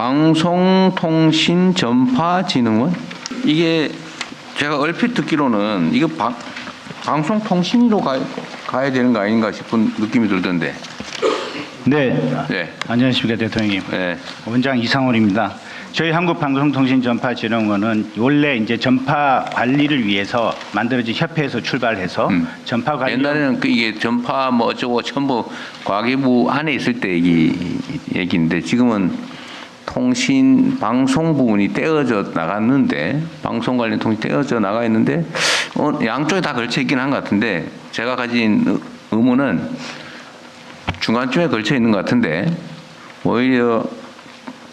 방송통신전파진흥원 이게 제가 얼핏 듣기로는 이거 방, 방송통신으로 가, 가야 되는 거 아닌가 싶은 느낌이 들던데. 네. 네. 안녕하십니까 대통령님. 네. 원장 이상원입니다. 저희 한국방송통신전파진흥원은 원래 이제 전파 관리를 위해서 만들어진 협회에서 출발해서 음. 전파 관리 옛날에는 그 이게 전파 뭐 어쩌고 전부 과기부 안에 있을 때 얘기 얘기인데 지금은 통신 방송 부분이 떼어져 나갔는데 방송 관련 통신 떼어져 나가 있는데 어, 양쪽에 다 걸쳐 있긴 한 것 같은데 제가 가진 의- 의문은 중간쯤에 걸쳐 있는 것 같은데 오히려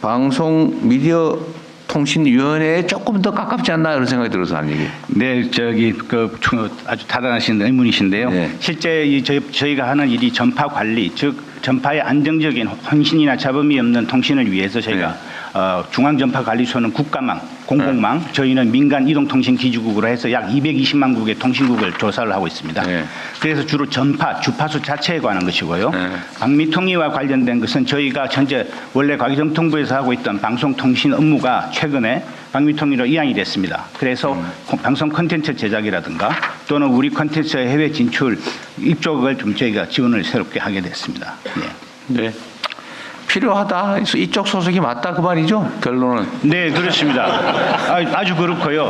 방송 미디어 통신위원회에 조금 더 가깝지 않나 이런 생각이 들어서 하는 얘기. 네, 저기 그 주- 아주 타단하신 의문이신데요. 네. 실제 이 저희, 저희가 하는 일이 전파 관리, 즉 전파의 안정적인 혼신이나 잡음이 없는 통신을 위해서 저희가 네. 어, 중앙전파관리소는 국가망, 공공망, 저희는 민간 이동통신 기지국으로 해서 약 220만 국의 통신국을 조사를 하고 있습니다. 네. 그래서 주로 전파, 주파수 자체에 관한 것이고요. 네. 방미통일과 관련된 것은 저희가 현재 원래 과기정통부에서 하고 있던 방송통신 업무가 최근에 방미통일로 이양이 됐습니다. 그래서 음. 콘- 방송 콘텐츠 제작이라든가 또는 우리 콘텐츠의 해외 진출 이쪽을 좀 저희가 지원을 새롭게 하게 됐습니다. 네. 네. 필요하다. 이쪽 소속이 맞다 그 말이죠. 결론은. 네, 그렇습니다. 아, 아주 그렇고요.